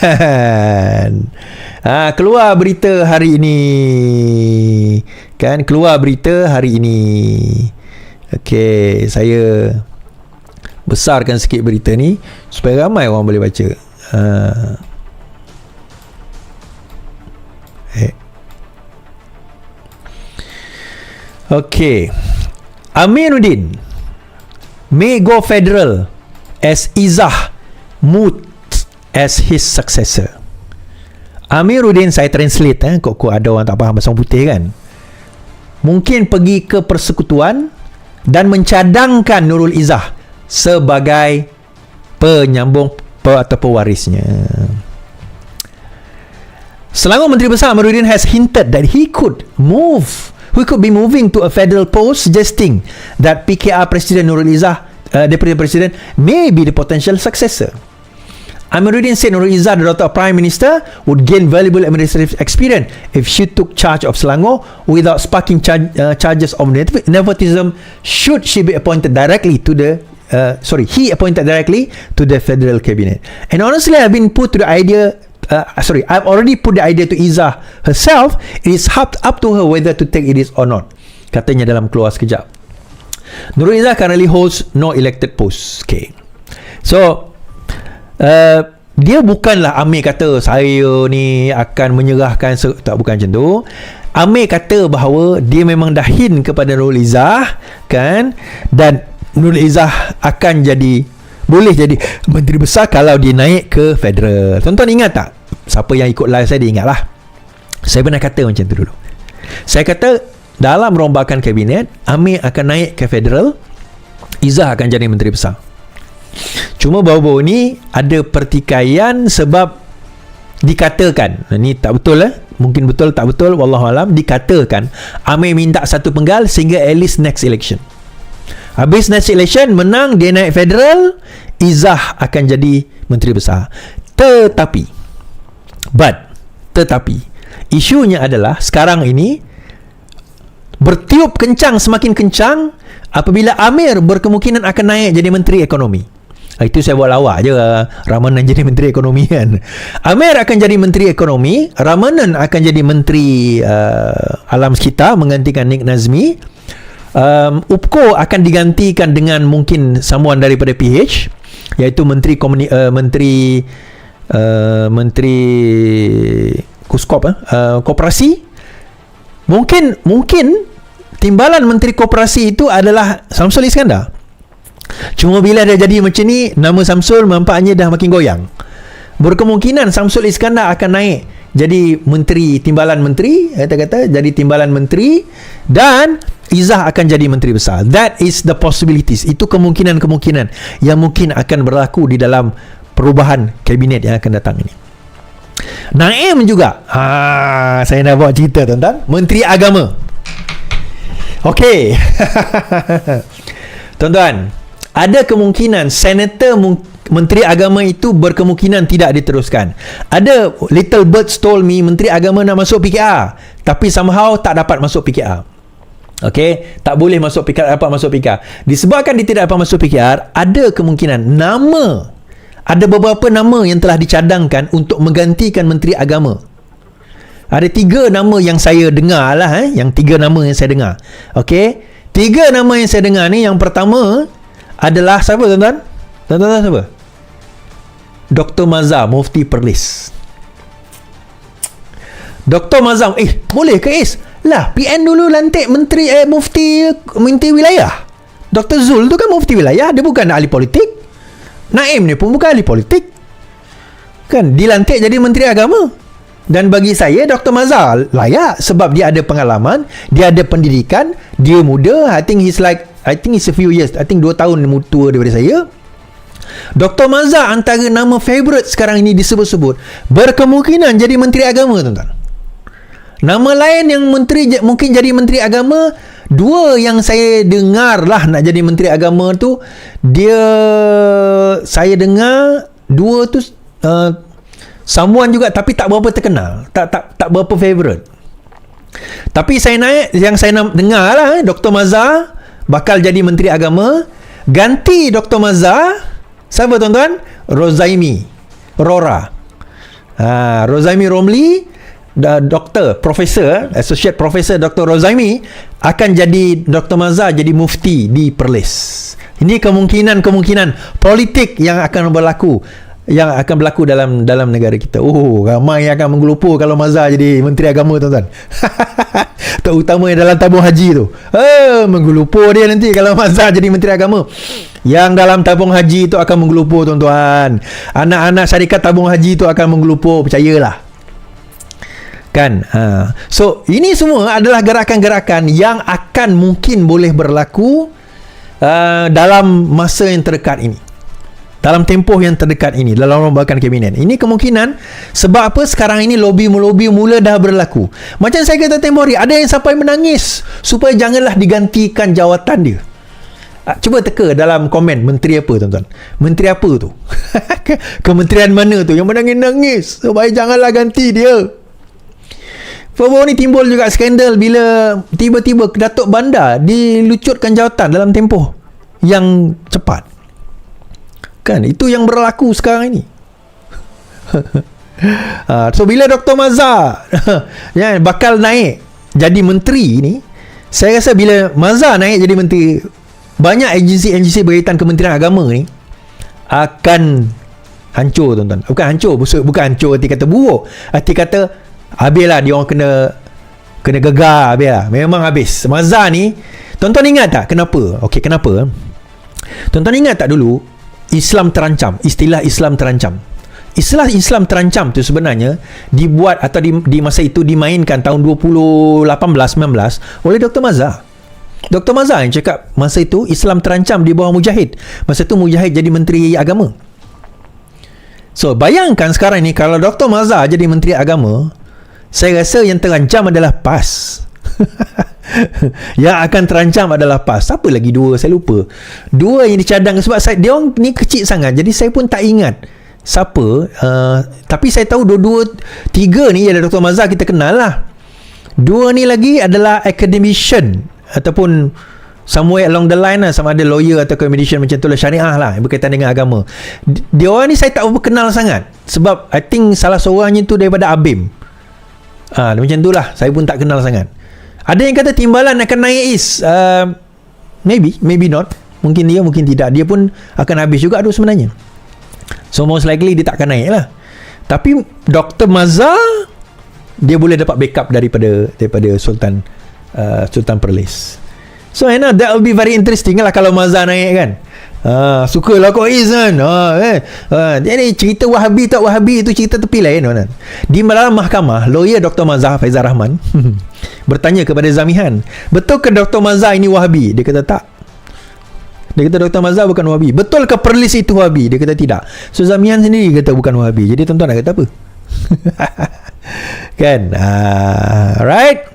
kan ha, keluar berita hari ini kan keluar berita hari ini Okey, saya besarkan sikit berita ni supaya ramai orang boleh baca. Uh, eh. Okey. Amiruddin may go federal as Izah Mut as his successor. Amiruddin saya translate eh kok ada orang tak faham bahasa putih kan. Mungkin pergi ke persekutuan dan mencadangkan Nurul Izzah sebagai penyambung pe, atau pewarisnya. Selangor Menteri Besar Amiruddin has hinted that he could move we could be moving to a federal post suggesting that PKR President Nurul Izzah uh, Deputy President may be the potential successor. Amiruddin said Nurul Izzah, the daughter of Prime Minister, would gain valuable administrative experience if she took charge of Selangor without sparking char- uh, charges of nepotism should she be appointed directly to the uh, sorry, he appointed directly to the federal cabinet. And honestly, I've been put to the idea uh, sorry, I've already put the idea to Izzah herself. It is up, up to her whether to take it is or not. Katanya dalam keluar sekejap. Nurul Izzah currently holds no elected post. Okay. So, uh, dia bukanlah Amir kata saya ni akan menyerahkan tak bukan macam tu. Amir kata bahawa dia memang dah hint kepada Nurul Izzah kan? Dan Nurul Izzah akan jadi boleh jadi menteri besar kalau dia naik ke federal. Tuan-tuan ingat tak? Siapa yang ikut live saya dia ingat lah saya pernah kata macam tu dulu. Saya kata dalam rombakan kabinet Amir akan naik ke federal Izzah akan jadi menteri besar Cuma baru-baru ni ada pertikaian sebab dikatakan. Ni tak betul eh? Mungkin betul tak betul wallahu alam dikatakan Amir minta satu penggal sehingga at least next election. Habis next election menang dia naik federal Izzah akan jadi menteri besar. Tetapi but tetapi isunya adalah sekarang ini bertiup kencang semakin kencang apabila Amir berkemungkinan akan naik jadi menteri ekonomi itu saya buat lawak je Ramanan jadi Menteri Ekonomi kan. Amir akan jadi Menteri Ekonomi Ramanan akan jadi Menteri uh, Alam Sekitar Menggantikan Nick Nazmi. Um, UPKO akan digantikan dengan mungkin Samuan daripada PH Iaitu Menteri Komuni- uh, Menteri uh, Menteri Kuskop uh, uh, Koperasi. Mungkin Mungkin Timbalan Menteri Koperasi itu adalah Samsul Iskandar Cuma bila dia jadi macam ni Nama Samsul nampaknya dah makin goyang. Berkemungkinan Samsul Iskandar akan naik Jadi menteri Timbalan menteri Kata-kata Jadi timbalan menteri Dan Izzah akan jadi menteri besar. That is the possibilities. Itu kemungkinan-kemungkinan Yang mungkin akan berlaku Di dalam Perubahan kabinet yang akan datang ini. Naim juga. Ha, Saya nak buat cerita tuan-tuan. Menteri Agama. Okey. Tuan-tuan ada kemungkinan senator menteri agama itu berkemungkinan tidak diteruskan ada little birds told me menteri agama nak masuk PKR tapi somehow tak dapat masuk PKR Okey, tak boleh masuk PKR dapat masuk PKR. Disebabkan dia tidak dapat masuk PKR, ada kemungkinan nama ada beberapa nama yang telah dicadangkan untuk menggantikan menteri agama. Ada tiga nama yang saya dengar lah eh, yang tiga nama yang saya dengar. Okey, tiga nama yang saya dengar ni yang pertama adalah siapa tuan-tuan? Tuan-tuan siapa? Dr. Mazhar Mufti Perlis. Dr. Mazhar, eh boleh ke Is? Lah, PN dulu lantik menteri eh, mufti menteri wilayah. Dr. Zul tu kan mufti wilayah, dia bukan ahli politik. Naim ni pun bukan ahli politik. Kan dilantik jadi menteri agama. Dan bagi saya Dr. Mazhar layak sebab dia ada pengalaman, dia ada pendidikan, dia muda. I think he's like I think it's a few years I think 2 tahun tua daripada saya Dr. Mazhar antara nama favorite sekarang ini disebut-sebut Berkemungkinan jadi Menteri Agama tuan-tuan Nama lain yang menteri mungkin jadi Menteri Agama Dua yang saya dengar lah nak jadi Menteri Agama tu Dia Saya dengar Dua tu uh, Someone juga tapi tak berapa terkenal Tak tak tak berapa favorite Tapi saya naik Yang saya dengar lah eh, Dr. Mazhar bakal jadi menteri agama ganti Dr. Mazhar siapa tuan-tuan Rozaimi Rora Ha, Rozaimi Romli da, doktor, profesor, associate professor Dr. Rozaimi akan jadi Dr. Mazhar jadi mufti di Perlis. Ini kemungkinan-kemungkinan politik yang akan berlaku yang akan berlaku dalam dalam negara kita. Oh, ramai yang akan menggelupur kalau Mazhar jadi menteri agama tuan-tuan. Terutama dalam tabung haji tu. Eh, menggelupur dia nanti kalau Mazhar jadi menteri agama. Yang dalam tabung haji tu akan menggelupur tuan-tuan. Anak-anak syarikat tabung haji tu akan menggelupur, percayalah kan ha. so ini semua adalah gerakan-gerakan yang akan mungkin boleh berlaku uh, dalam masa yang terdekat ini dalam tempoh yang terdekat ini dalam rombakan kabinet. Ini kemungkinan sebab apa sekarang ini lobby-lobby mula dah berlaku. Macam saya kata tempoh hari ada yang sampai menangis supaya janganlah digantikan jawatan dia. Ah, Cuba teka dalam komen Menteri apa tuan-tuan? Menteri apa tu? Kementerian mana tu? Yang menangis-nangis Supaya janganlah ganti dia. Baru-baru ni timbul juga skandal bila tiba-tiba Datuk Bandar dilucutkan jawatan dalam tempoh yang cepat. Kan? Itu yang berlaku sekarang ini. ha, so, bila Dr. Mazhar ya, bakal naik jadi menteri ni, saya rasa bila Mazhar naik jadi menteri, banyak agensi-agensi berkaitan Kementerian Agama ni akan hancur tuan-tuan. Bukan hancur, bukan hancur arti kata buruk. Arti kata Habislah dia orang kena kena gegar habislah. Memang habis. Mazhar ni tuan-tuan ingat tak kenapa? Okey, kenapa? Tuan-tuan ingat tak dulu Islam terancam, istilah Islam terancam. Istilah Islam terancam tu sebenarnya dibuat atau di, di masa itu dimainkan tahun 2018 19 oleh Dr. Mazhar. Dr. Mazhar yang cakap masa itu Islam terancam di bawah Mujahid. Masa itu Mujahid jadi menteri agama. So, bayangkan sekarang ni kalau Dr. Mazhar jadi menteri agama, saya rasa yang terancam adalah PAS yang akan terancam adalah PAS siapa lagi dua saya lupa dua yang dicadang sebab saya, dia orang ni kecil sangat jadi saya pun tak ingat siapa uh, tapi saya tahu dua-dua tiga ni ada Dr. Mazhar kita kenal lah dua ni lagi adalah academician ataupun somewhere along the line lah sama ada lawyer atau comedian macam tu lah syariah lah berkaitan dengan agama dia orang ni saya tak kenal sangat sebab I think salah seorangnya tu daripada Abim Ha, macam itulah. Saya pun tak kenal sangat. Ada yang kata timbalan akan naik is. Uh, maybe, maybe not. Mungkin dia, mungkin tidak. Dia pun akan habis juga tu sebenarnya. So most likely dia tak akan naik lah. Tapi Dr. Mazhar dia boleh dapat backup daripada daripada Sultan uh, Sultan Perlis. So you know, that will be very interesting lah kalau Mazhar naik kan. Ha, suka lah kau Is kan ha, eh. ha, Jadi cerita Wahabi tak Wahabi Itu cerita tepi lain kan? Di dalam mahkamah Lawyer Dr. Mazhar Faizal Rahman Bertanya kepada Zamihan Betul ke Dr. Mazhar ini Wahabi Dia kata tak Dia kata Dr. Mazhar bukan Wahabi Betul ke Perlis itu Wahabi Dia kata tidak So Zamihan sendiri kata bukan Wahabi Jadi tuan-tuan nak kata apa Kan uh, Alright